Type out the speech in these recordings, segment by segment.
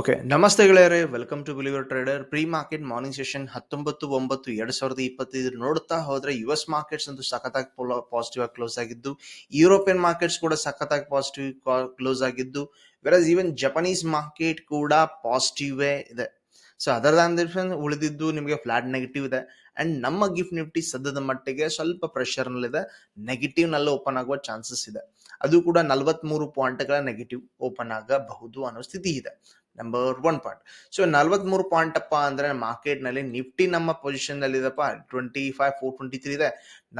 Okay ನಮಸ್ತೆ ಗೆಳೆಯರೆ welcome to believer trader pre market morning session ಹತ್ತೊಂಬತ್ತು, ಒಂಬತ್ತು, ಎರಡ್ ಸಾವಿರದ ಇಪ್ಪತ್ತೈದು ನೋಡ್ತಾ ಹೋದ್ರೆ ಯು ಎಸ್ ಮಾರ್ಕೆಟ್ಸ್ ಅಂತೂ ಸಖತ್ತಾಗಿ ಪಾಸಿಟಿವ್ ಆಗಿ ಕ್ಲೋಸ್ ಆಗಿದ್ದು ಯುರೋಪಿಯನ್ ಮಾರ್ಕೆಟ್ಸ್ ಕೂಡ ಸಖತ್ತಾಗಿ ಪಾಸಿಟಿವ್ ಕ್ಲೋಸ್ ಆಗಿದ್ದು ವೆರಸ್ ಈವನ್ ಜಪನೀಸ್ ಮಾರ್ಕೆಟ್ ಕೂಡ ಪಾಸಿಟಿವ್ ಇದೆ. ಸೊ ಅದರ್ ದಾನ್ ಉಳಿದಿದ್ದು ನಿಮಗೆ ಫ್ಲಾಟ್ ನೆಗೆಟಿವ್ ಇದೆ. ಅಂಡ್ ನಮ್ಮ ಗಿಫ್ಟ್ ನಿಫ್ಟಿ ಸದ್ಯದ ಮಟ್ಟಿಗೆ ಸ್ವಲ್ಪ ಪ್ರೆಷರ್ ನಲ್ಲಿದೆ. ನೆಗೆಟಿವ್ನಲ್ಲಿ ಓಪನ್ ಆಗುವ ಚಾನ್ಸಸ್ ಇದೆ. ಅದು ಕೂಡ ನಲವತ್ಮೂರು ಪಾಯಿಂಟ್ಗಳ ನೆಗೆಟಿವ್ ಓಪನ್ ಆಗಬಹುದು ಅನ್ನೋ ಸ್ಥಿತಿ ಇದೆ. ನಂಬರ್ ಒನ್ ಪಾಯಿಂಟ್ ಸೊ ನಲ್ವತ್ಮೂರು ಪಾಯಿಂಟ್ ಅಪ್ಪ ಅಂದ್ರೆ ಮಾರ್ಕೆಟ್ನಲ್ಲಿ ನಿಫ್ಟಿ ನಮ್ಮ ಪೊಸಿಷನ್ನಲ್ಲಿ ಇದಪ್ಪ twenty five four twenty three ಇದೆ.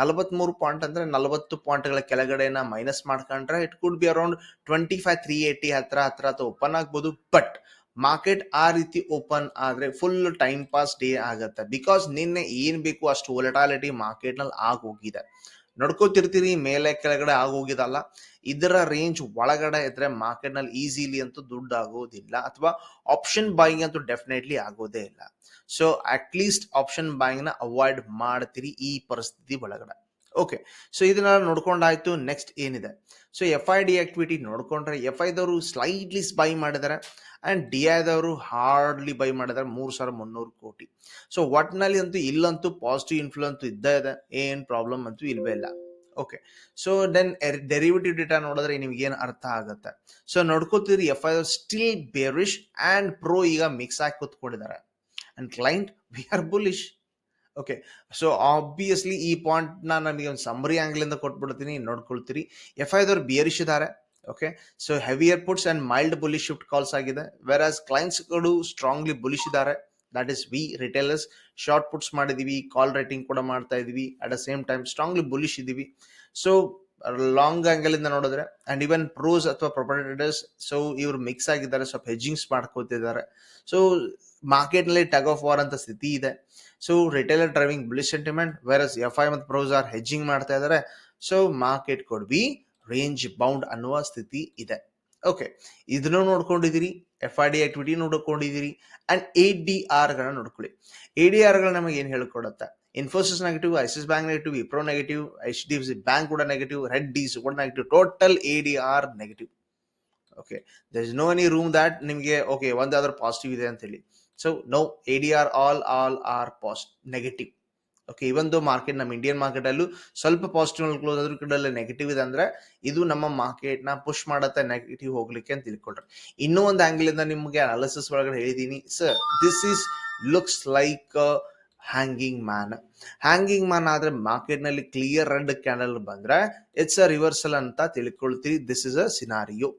ನಲವತ್ಮೂರು ಪಾಯಿಂಟ್ ಅಂದ್ರೆ ನಲವತ್ತು ಪಾಯಿಂಟ್ಗಳ ಕೆಳಗಡೆನ ಮೈನಸ್ ಮಾಡ್ಕೊಂಡ್ರೆ it could be around twenty five three eighty ಹತ್ರ ಹತ್ರ ಅಥವಾ ಓಪನ್ ಆಗ್ಬೋದು. ಬಟ್ ಮಾರ್ಕೆಟ್ ಆ ರೀತಿ ಓಪನ್ ಆದ್ರೆ ಫುಲ್ ಟೈಮ್ ಪಾಸ್ ಡೇ ಆಗತ್ತೆ. ಬಿಕಾಸ್ ನಿನ್ನೆ ಏನ್ ಬೇಕು ಅಷ್ಟು ವೊಲಟಾಲಿಟಿ ಮಾರ್ಕೆಟ್ನಲ್ಲಿ ಆಗೋಗಿದೆ. ನೋಡ್ಕೋತಿರ್ತೀರಿ ಮೇಲೆ ಕೆಳಗಡೆ ಆಗೋಗಿದಲ್ಲ. ಇದರ ರೇಂಜ್ ಒಳಗಡೆ ಇದ್ರೆ ಮಾರ್ಕೆಟ್ನಲ್ಲಿ ಈಸಿಲಿ ಅಂತೂ ದುಡ್ಡು ಆಗೋದಿಲ್ಲ ಅಥವಾ ಆಪ್ಷನ್ ಬಾಯಿಂಗ್ ಅಂತೂ ಡೆಫಿನೆಟ್ಲಿ ಆಗೋದೇ ಇಲ್ಲ. ಸೊ ಅಟ್ ಲೀಸ್ಟ್ ಆಪ್ಷನ್ ಬಾಯಿಂಗ್ನ ಅವಾಯ್ಡ್ ಮಾಡ್ತೀರಿ ಈ ಪರಿಸ್ಥಿತಿ ಒಳಗಡೆ. ಓಕೆ ಸೊ ಇದನ್ನ ನೋಡ್ಕೊಂಡಾಯ್ತು ನೆಕ್ಸ್ಟ್ ಏನಿದೆ? So F I D activity ನೋಡ್ಕೊಂಡ್ರೆ ಎಫ್ ಐದವರು ಸ್ಲೈಟ್ಲಿ ಬೈ ಮಾಡಿದ್ದಾರೆ ಅಂಡ್ ಡಿ ಐದವರು ಹಾರ್ಡ್ಲಿ ಬೈ ಮಾಡಿದ್ದಾರೆ ಮೂರು ಸಾವಿರ ಮುನ್ನೂರು ಕೋಟಿ. ಸೊ ಒಟ್ನಲ್ಲಿ ಅಂತೂ ಇಲ್ಲಂತೂ ಪಾಸಿಟಿವ್ ಇನ್ಫ್ಲುಯೆನ್ಸ್ ಇದ್ದೇ ಇದೆ, ಏನ್ ಪ್ರಾಬ್ಲಮ್ ಅಂತೂ ಇಲ್ವೇ ಇಲ್ಲ. Okay so then derivative data ನೋಡಿದ್ರೆ ನಿಮ್ಗೆ ಏನು ಅರ್ಥ ಆಗುತ್ತೆ? So ನೋಡ್ಕೋತೀರಿ F I still bearish and pro ಈಗ ಮಿಕ್ಸ್ ಆಗಿ ಕೂತ್ಕೊಂಡಿದ್ದಾರೆ. And client we are bullish okay so obviously ಈ ಪಾಯಿಂಟ್ನ ನಮಗೆ ಒಂದು ಸಮ್ಮರಿ ಇಂದ ಕೊಟ್ಬಿಡ್ತೀನಿ. ನೋಡ್ಕೊಳ್ತೀರಿ. ಎಫ್ ಐದವ್ರು ಬಿಯರಿಶ್ ಇದ್ದಾರೆ okay so heavier puts and mild bullish shift calls ಆಗಿದೆ. ವೆರ್ ಆಸ್ ಕ್ಲೈಂಟ್ಸ್ಗಳು ಸ್ಟ್ರಾಂಗ್ಲಿ ಬುಲಿಶ್ ಇದ್ದಾರೆ that is we retailers short puts ಮಾಡಿದೀವಿ. ಕಾಲ್ ರೈಟಿಂಗ್ ಕೂಡ ಮಾಡ್ತಾ ಇದೀವಿ. At a same time strongly bullish ಇದೀವಿ. ಸೊ ಲಾಂಗ್ ಆಂಗಲ್ ಇಂದ ನೋಡಿದ್ರೆ ಅಂಡ್ ಇವನ್ ಪ್ರೋಸ್ ಅಥವಾ ಪ್ರೊಪರೇಟರ್ಸ್ ಸೊ ಇವರು ಮಿಕ್ಸ್ ಆಗಿದ್ದಾರೆ. ಸ್ವಲ್ಪ ಹೆಜ್ಜಿಂಗ್ಸ್ ಮಾಡ್ಕೋತಿದ್ದಾರೆ. ಸೊ ಮಾರ್ಕೆಟ್ನಲ್ಲಿ ಟಗ್ ಆಫ್ ವಾರ್ ಅಂತ ಸ್ಥಿತಿ ಇದೆ. So retailer driving bullish sentiment versus F I ಮತ್ತು ಪ್ರೋಸ್ ಆರ್ ಹೆಜ್ಜಿಂಗ್ ಮಾಡ್ತಾ ಇದ್ದಾರೆ so market could be range bound ಅನ್ನುವ ಸ್ಥಿತಿ ಇದೆ. ಓಕೆ ಇದನ್ನು ನೋಡ್ಕೊಂಡಿದ್ದೀರಿ ಎಫ್ ಐ ಡಿ ಆಕ್ಟಿವಿಟಿ ನೋಡ್ಕೊಂಡಿದ್ದೀರಿ ಅಂಡ್ ಎ ಡಿ ಆರ್ಗಳನ್ನ ನೋಡ್ಕೊಳ್ಳಿ. ಎ ಡಿ ಆರ್ಗಳು ನಮಗೆ ಏನು ಹೇಳ್ಕೊಡುತ್ತೆ? Infosys negative ICICI bank negative Wipro negative H D F C bank ಕೂಡ ನೆಗೆಟಿವ್ ರೆಡ್ ಡಿಸ್ ಕೂಡ negative total A D R negative okay there is no any room that ನಿಮಗೆ okay ಒಂದಾದ್ರೂ positive ಇದೆ ಅಂತ ಹೇಳಿ. So no A D R all all are past negative okay ಇವೊಂದು market ನಮ್ಮ Indian market ಅಲ್ಲೂ ಸ್ವಲ್ಪ positive close ಆದ್ರೂ ಕೂಡ ನೆಗೆಟಿವ್ ಇದೆ ಅಂದ್ರೆ ಇದು ನಮ್ಮ ಮಾರ್ಕೆಟ್ನ ಪುಷ್ ಮಾಡತ್ತೆ ನೆಗೆಟಿವ್ ಹೋಗ್ಲಿಕ್ಕೆ ಅಂತ ತಿಳ್ಕೊಳ್ರಿ. ಇನ್ನೂ ಒಂದು ಆಂಗಲ್ ಇಂದ ನಿಮಗೆ ಅನಾಲಿಸಿಸ್ ಒಳಗಡೆ ಹೇಳಿದೀನಿ. Sir this is looks like hanging man hanging man ಆದ್ರೆ ಮಾರ್ಕೆಟ್ನಲ್ಲಿ ಕ್ಲಿಯರ್ ರೆಡ್ ಕ್ಯಾಂಡಲ್ ಬಂದ್ರೆ ಇಟ್ಸ್ ಅ ರಿವರ್ಸಲ್ ಅಂತ ತಿಳ್ಕೊಳ್ತೀರಿ. ದಿಸ್ ಇಸ್ ಅ ಸಿನಾರಿಯೋ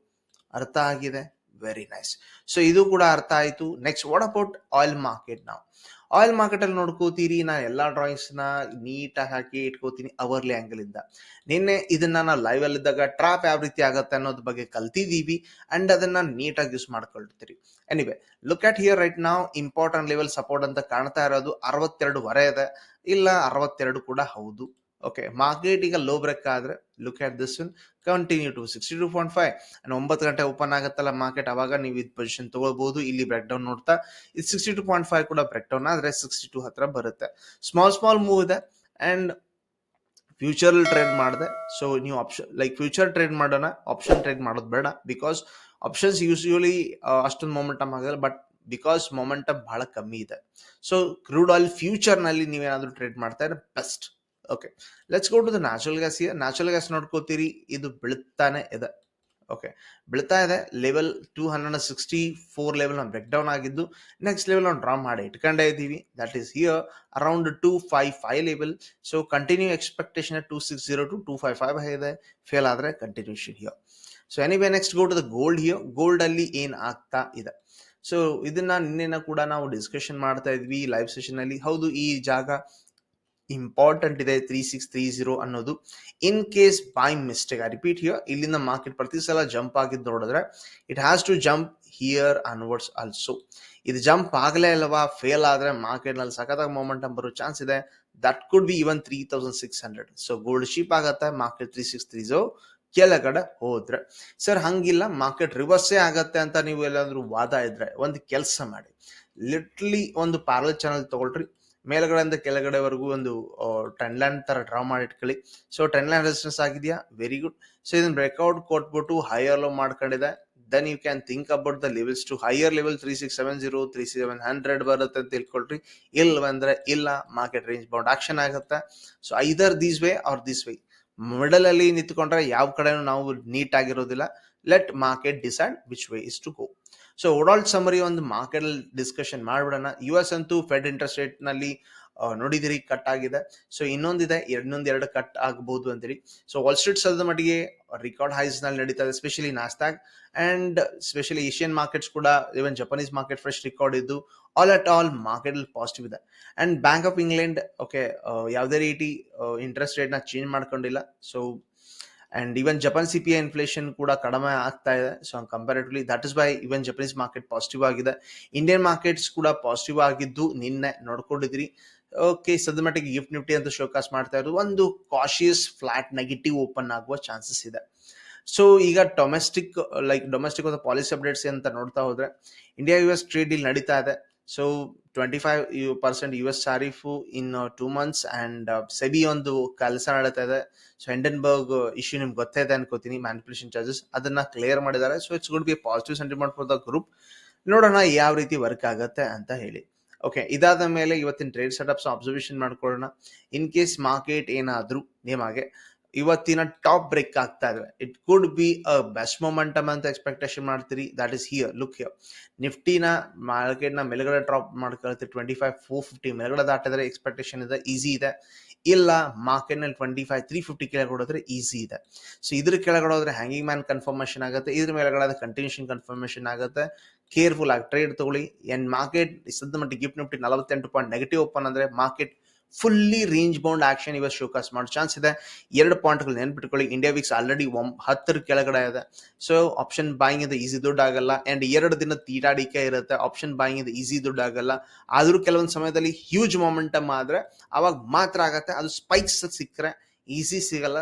ಅರ್ಥ ಆಗಿದೆ? ವೆರಿ ನೈಸ್ ಸೊ ಇದು ಕೂಡ ಅರ್ಥ ಆಯಿತು. Next what about oil market ನಾವು ಆಯಿಲ್ ಮಾರ್ಕೆಟ್ ಅಲ್ಲಿ ನೋಡ್ಕೋತೀರಿ ನಾ ಎಲ್ಲಾ ಡ್ರಾಯಿಂಗ್ಸ್ನ ನೀಟಾಗಿ ಹಾಕಿ ಇಟ್ಕೋತೀನಿ ಅವರ್ಲಿ ಆ್ಯಂಗಲಿಂದ ನಿನ್ನೆ ಇದನ್ನ ನಾ ಲೈವ್ ಅಲ್ಲಿ ಇದ್ದಾಗ ಟ್ರಾಪ್ ಯಾವ ರೀತಿ ಆಗತ್ತೆ ಅನ್ನೋದ್ರ ಬಗ್ಗೆ ಕಲ್ತಿದೀವಿ ಅಂಡ್ ಅದನ್ನ ನೀಟಾಗಿ use ಮಾಡ್ಕೊಳ್ತೀರಿ. Anyway look at here right ನಾವು ಇಂಪಾರ್ಟೆಂಟ್ ಲೆವೆಲ್ ಸಪೋರ್ಟ್ ಅಂತ ಕಾಣ್ತಾ ಇರೋದು ಅರವತ್ತೆರಡು ವರೆ ಇದೆ. ಇಲ್ಲ, ಅರವತ್ತೆರಡು ಕೂಡ ಹೌದು. ಓಕೆ ಮಾರ್ಕೆಟ್ ಈಗ ಲೋ ಬ್ರೇಕ್ ಆದ್ರೆ look at this one continue to sixty two point five and ಒಂಬತ್ತು ಗಂಟೆ ಓಪನ್ ಆಗುತ್ತಲ್ಲ ಮಾರ್ಕೆಟ್ ಅವಾಗ ನೀವು ಇದು ಪೊಸಿಷನ್ ತಗೋಬಹುದು ಇಲ್ಲಿ ಬ್ರೇಕ್ ಡೌನ್ ನೋಡ್ತಾ, ಇದು ಸಿಕ್ಸ್ಟಿ ಟು ಪಾಯಿಂಟ್ ಫೈವ್ ಕೂಡ ಬ್ರೇಕ್ ಡೌನ್ ಆದ್ರೆ ಸಿಕ್ಸ್ಟಿ ಟು ಹತ್ರ ಬರುತ್ತೆ. ಸ್ಮಾಲ್ ಸ್ಮಾಲ್ ಮೂವ್ ಇದೆ ಅಂಡ್ ಫ್ಯೂಚರ್ ಟ್ರೇಡ್ ಮಾಡಿದೆ. ಸೊ ನೀವು ಆಪ್ಷನ್ ಲೈಕ್ ಫ್ಯೂಚರ್ ಟ್ರೇಡ್ ಮಾಡೋಣ ಆಪ್ಷನ್ ಟ್ರೇಡ್ ಮಾಡೋದು ಬೇಡ. ಬಿಕಾಸ್ ಆಪ್ಷನ್ಸ್ ಯೂಸ್ಯೂಲಿ ಅಷ್ಟೊಂದು ಮೊಮೆಂಟಮ್ ಆಗಲ್ಲ ಬಟ್ ಬಿಕಾಸ್ ಮೊಮೆಂಟಮ್ ಬಹಳ ಕಮ್ಮಿ ಇದೆ. ಸೊ ಕ್ರೂಡ್ ಆಯಿಲ್ ಫ್ಯೂಚರ್ನಲ್ಲಿ ನೀವೇನಾದ್ರೂ ಟ್ರೇಡ್ ಮಾಡ್ತಾ ಇದ್ರೆ best okay let's go to the natural gas natural gas ನೋಡ್ಕೋತೀರಿ. ಇದು ಬೀಳ್ತಾನೆ ಇದೆ. ಓಕೆ ಬೀಳ್ತಾ ಇದೆ. Level two hundred sixty four level ನಾವು ಬ್ರೇಕ್ ಡೌನ್ ಆಗಿದ್ದು ನೆಕ್ಸ್ಟ್ ಲೆವೆಲ್ ನಾವು ಡ್ರಾ ಮಾಡಿ ಇಟ್ಕೊಂಡೇ ಇದ್ದೀವಿ. That is here around two five five level so continue expectation two six zero to two five five ಇದೆ. ಫೇಲ್ ಆದರೆ continuation here so anyway next go to the gold here gold ಅಲ್ಲಿ ಏನ್ ಆಗ್ತಾ ಇದೆ? So ಇದನ್ನ ನಿನ್ನೆನ ಕೂಡ ನಾವು discussion ಮಾಡ್ತಾ ಇದ್ವಿ ಲೈವ್ ಸೆಷನ್ ಅಲ್ಲಿ. ಹೌದು, ಈ ಜಾಗ ಇಂಪಾರ್ಟೆಂಟ್ ಇದೆ ತ್ರೀ ಸಿಕ್ಸ್ ತ್ರೀ ಜೀರೋ ಅನ್ನೋದು. In case by mistake I repeat here ಇಲ್ಲಿಂದ ಮಾರ್ಕೆಟ್ ಪ್ರತಿ ಸಲ ಜಂಪ್ ಆಗಿದ್ದು ನೋಡಿದ್ರೆ it has to jump here onwards also ಇದು ಜಂಪ್ ಆಗಲೇ ಇಲ್ಲವಾ ಫೇಲ್ ಆದರೆ ಮಾರ್ಕೆಟ್ನಲ್ಲಿ ಸಖತ್ತಾಗಿ ಮೊಮೆಂಟಮ್ ಬರೋ ಚಾನ್ಸ್ ಇದೆ. That could be even three thousand six hundred so gold cheap ಆಗುತ್ತೆ market three six three Zo ಕೆಳಗಡೆ ಹೋದ್ರೆ. ಸರ್ ಹಂಗಿಲ್ಲ ಮಾರ್ಕೆಟ್ ರಿವರ್ಸೇ ಆಗತ್ತೆ ಅಂತ ನೀವು ಎಲ್ಲಾದ್ರೂ ವಾದ ಇದ್ರೆ, ಒಂದು ಕೆಲಸ ಮಾಡಿ. ಲಿಟ್ಲಿ ಒಂದು ಪಾರ್ಲರ್ ಚಾನಲ್ ತಗೊಳ್ರಿ. ಮೇಲ್ಗಡೆಯಿಂದ ಕೆಳಗಡೆವರೆಗೂ ಒಂದು ಟ್ರೆಂಡ್ ಲೈನ್ ತರ ಡ್ರಾ ಮಾಡಿ ಇಟ್ಕೊಳ್ಳಿ. ಸೊ ಟ್ರೆಂಡ್ ಲೈನ್ ರೆಸಿಸ್ಟೆನ್ಸ್ ಆಗಿದೆಯಾ? ವೆರಿ ಗುಡ್ ಸೊ ಇದನ್ನ ಬ್ರೇಕ್ಔಟ್ ಕೊಟ್ಬಿಟ್ಟು ಹೈಯರ್ ಲೋ ಮಾಡ್ಕೊಂಡಿದೆ. Then you can think about the levels to higher level three six seven zero three seven hundred ಬರುತ್ತೆ ಅಂತ ತಿಳ್ಕೊಳ್ರಿ. ಇಲ್ವಂದ್ರೆ ಇಲ್ಲ ಮಾರ್ಕೆಟ್ ರೇಂಜ್ ಬೌಂಡ್ ಆಕ್ಷನ್ ಆಗುತ್ತೆ. So either these way or this way middle ಅಲ್ಲಿ ನಿಂತ್ಕೊಂಡ್ರೆ ಯಾವ ಕಡೆನೂ ನಾವು ನೀಟ್ ಆಗಿರೋದಿಲ್ಲ. Let market decide which way is to go so overall summary ಒಂದು ಮಾರ್ಕೆಟ್ ಡಿಸ್ಕಷನ್ ಮಾಡ್ಬಿಡೋಣ. ಯು ಎಸ್ ಅಂತೂ ಫೆಡ್ ಇಂಟ್ರೆಸ್ಟ್ ರೇಟ್ನಲ್ಲಿ ನೋಡಿದಿರಿ ಕಟ್ ಆಗಿದೆ. ಸೊ ಇನ್ನೊಂದಿದೆ, ಇನ್ನೊಂದು ಎರಡು ಕಟ್ ಆಗಬಹುದು ಅಂತೇಳಿ ಸೊ ವಾಲ್ ಸ್ಟ್ರೀಟ್ ಸದ ಮಟ್ಟಿಗೆ ರೆಕಾರ್ಡ್ ಹೈಸ್ನಲ್ಲಿ ನಡೀತಾ ಇದೆ specially Nasdaq and specially Asian markets ಕೂಡ even Japanese market fresh record ಇದ್ದು all at all market positive ಇದೆ. And Bank of England okay ಯಾವುದೇ ರೀತಿ ಇಂಟ್ರೆಸ್ಟ್ ರೇಟ್ನ ಚೇಂಜ್ ಮಾಡ್ಕೊಂಡಿಲ್ಲ. So and even Japan C P I inflation ಕೂಡ ಕಡಿಮೆ ಆಗ್ತಾ ಇದೆ so comparatively that is by even Japanese market positive ಆಗಿದೆ ಇಂಡಿಯನ್ ಮಾರ್ಕೆಟ್ಸ್ ಕೂಡ ಪಾಸಿಟಿವ್ ಆಗಿದ್ದು ನಿನ್ನೆ ನೋಡ್ಕೊಂಡಿದ್ರಿ ಓಕೆ ಸದ್ಯ ಮಟ್ಟಿಗೆ ಗಿಫ್ಟ್ ನಿಫ್ಟಿ ಅಂತ ಶೋಕಾಸ್ ಮಾಡ್ತಾ ಇರೋದು. ಒಂದು ಕಾಶಿಯಸ್ ಫ್ಲಾಟ್ ನೆಗೆಟಿವ್ ಓಪನ್ ಆಗುವ ಚಾನ್ಸಸ್ ಇದೆ. ಸೊ ಈಗ ಡೊಮೆಸ್ಟಿಕ್ ಲೈಕ್ ಡೊಮೆಸ್ಟಿಕ್ ಒಂದು ಪಾಲಿಸಿ ಅಪ್ಡೇಟ್ಸ್ ಅಂತ ನೋಡ್ತಾ ಹೋದ್ರೆ ಇಂಡಿಯಾ ಯು ಎಸ್ ಟ್ರೇಡ್ ಇಲ್ಲಿ ನಡೀತಾ ಇದೆ. So twenty five percent U S tariff in two months and SEBI ಒಂದು ಕೆಲಸ ನಡೀತಾ ಇದೆ. ಸೊ ಹೆಂಡನ್ಬರ್ಗ್ ಇಶ್ಯೂ ನಿಮ್ಗೆ ಗೊತ್ತೇ ಇದೆ ಅನ್ಕೋತೀನಿ ಮ್ಯಾನಿಪುಲೇಷನ್ ಚಾರ್ಜಸ್ ಅದನ್ನ ಕ್ಲಿಯರ್ ಮಾಡಿದ್ದಾರೆ. So it's good be positive sentiment for the group ನೋಡೋಣ ಯಾವ ರೀತಿ ವರ್ಕ್ ಆಗುತ್ತೆ ಅಂತ ಹೇಳಿ. ಓಕೆ ಇದಾದ ಮೇಲೆ ಇವತ್ತಿನ ಟ್ರೇಡ್ ಸೆಟಪ್ಸ್ ಅಬ್ಸರ್ವೇಷನ್ ಮಾಡ್ಕೊಳ್ಳೋಣ. ಇನ್ ಕೇಸ್ ಮಾರ್ಕೆಟ್ ಏನಾದರೂ ನೇಮಾಗೆ ಇವತ್ತಿನ ಟಾಪ್ ಬ್ರೇಕ್ ಆಗ್ತಾ ಇದೆ it could be a best momentum ಅಂತ ಎಕ್ಸ್ಪೆಕ್ಟೇಷನ್ ಮಾಡ್ತೀರಿ. That is here look here ನಿಫ್ಟಿನ ಮಾರ್ಕೆಟ್ನ ಮೇಲ್ಗಡೆ ಡ್ರಾಪ್ ಮಾಡ್ಕೊಳ್ತೀರಿ ಟ್ವೆಂಟಿ ಫೈವ್ ಫೋರ್ ಫಿಫ್ಟಿ ಮೇಲ್ಗಡೆ ದಾಟಿದ್ರೆ ಎಕ್ಸ್ಪೆಕ್ಟೇಷನ್ ಇದೆ ಈಸಿ ಇದೆ. ಇಲ್ಲ ಮಾರ್ಕೆಟ್ನಲ್ಲಿ ಟ್ವೆಂಟಿ ಫೈವ್ ತ್ರೀ ಫಿಫ್ಟಿ ಕೆಳಗಡೆ ಹೋದ್ರೆ ಈಸಿ ಇದೆ. ಸೊ ಇದ್ರ ಕೆಳಗಡೆ ಹೋದ್ರೆ ಹ್ಯಾಂಗಿಂಗ್ ಮ್ಯಾನ್ ಕನ್ಫರ್ಮೇಷನ್ ಆಗುತ್ತೆ. ಇದ್ರ ಮೇಲ್ಗಡೆ ಕಂಟಿನ್ಯೂಷನ್ ಕನ್ಫರ್ಮೇಷನ್ ಆಗುತ್ತೆ. ಕೇರ್ಫುಲ್ ಆಗಿ ಟ್ರೇಡ್ ತಗೊಳ್ಳಿ. ಎನ್ ಮಾರ್ಕೆಟ್ ಸದ್ಯ ಮಟ್ಟಿಗೆ ಗಿಫ್ಟ್ ನಿಫ್ಟಿ ನಲವತ್ತೆಂಟು ಪಾಯಿಂಟ್ ನೆಗೆಟಿವ್ ಓಪನ್ ಅಂದ್ರೆ market fully range bound action ಇವತ್ತು ಶೋಕಾಸ್ ಮಾಡೋ ಚಾನ್ಸ್ ಇದೆ. ಎರಡು ಪಾಯಿಂಟ್ಗಳು ನೆನ್ಪಿಟ್ಕೊಳ್ಳಿ. ಇಂಡಿಯಾ ವಿಕ್ಸ್ ಆಲ್ರೆಡಿ ಒಂ ಹತ್ತರ ಕೆಳಗಡೆ ಇದೆ. ಸೊ ಆಪ್ಷನ್ ಬಾಯಿಂಗ್ ಇದು ಈಸಿ ದುಡ್ಡು ಆಗಲ್ಲ. ಆ್ಯಂಡ್ ಎರಡು ದಿನ ತೀಟಾಡಿಕೆ ಇರುತ್ತೆ. ಆಪ್ಷನ್ ಬಾಯಿಂಗ್ ಇದು ಈಸಿ ದುಡ್ಡು ಆಗಲ್ಲ. ಆದರೂ ಕೆಲವೊಂದು ಸಮಯದಲ್ಲಿ ಹ್ಯೂಜ್ ಮೊಮೆಂಟಮ್ ಆದರೆ ಅವಾಗ ಮಾತ್ರ ಆಗುತ್ತೆ. ಅದು ಸ್ಪೈಕ್ಸ್ ಸಿಕ್ಕರೆ ಈಸಿ ಸಿಗಲ್ಲ.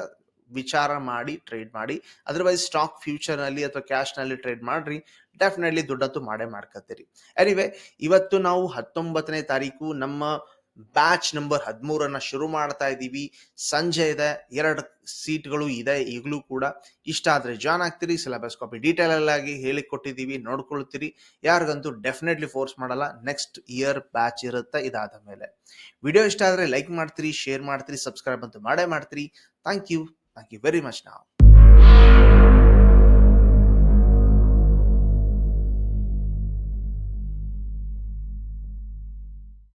ವಿಚಾರ ಮಾಡಿ ಟ್ರೇಡ್ ಮಾಡಿ. ಅದರ್ವೈಸ್ ಸ್ಟಾಕ್ ಫ್ಯೂಚರ್ನಲ್ಲಿ ಅಥವಾ ಕ್ಯಾಶ್ನಲ್ಲಿ ಟ್ರೇಡ್ ಮಾಡ್ರಿ. ಡೆಫಿನೆಟ್ಲಿ ದುಡ್ಡಂತೂ ಮಾಡೇ ಮಾಡ್ಕತ್ತೀರಿ. ಅರಿವೆ ಇವತ್ತು ನಾವು ಹತ್ತೊಂಬತ್ತನೇ ತಾರೀಕು. ನಮ್ಮ ಬ್ಯಾಚ್ ನಂಬರ್ ಹದಿಮೂರನ್ನ ಶುರು ಮಾಡ್ತಾ ಇದ್ದೀವಿ ಸಂಜೆ ಇದೆ, ಎರಡು ಸೀಟ್ಗಳು ಇದೆ ಈಗಲೂ ಕೂಡ. ಇಷ್ಟ ಆದರೆ ಜಾಯ್ನ್ ಆಗ್ತೀರಿ ಸಿಲೆಬಸ್ ಕಾಪಿ ಡೀಟೇಲ್ ಆಗಿ ಹೇಳಿಕೊಟ್ಟಿದ್ದೀವಿ ನೋಡ್ಕೊಳ್ತೀರಿ. ಯಾರಿಗಂತೂ ಡೆಫಿನೆಟ್ಲಿ ಫೋರ್ಸ್ ಮಾಡಲ್ಲ ನೆಕ್ಸ್ಟ್ ಇಯರ್ ಬ್ಯಾಚ್ ಇರುತ್ತೆ ಇದಾದ ಮೇಲೆ. ವಿಡಿಯೋ ಇಷ್ಟ ಆದರೆ ಲೈಕ್ ಮಾಡ್ತೀರಿ ಶೇರ್ ಮಾಡ್ತೀರಿ ಸಬ್ಸ್ಕ್ರೈಬ್ ಅಂತೂ ಮಾಡೇ ಮಾಡ್ತೀರಿ. Thank you thank you very much ನಾವು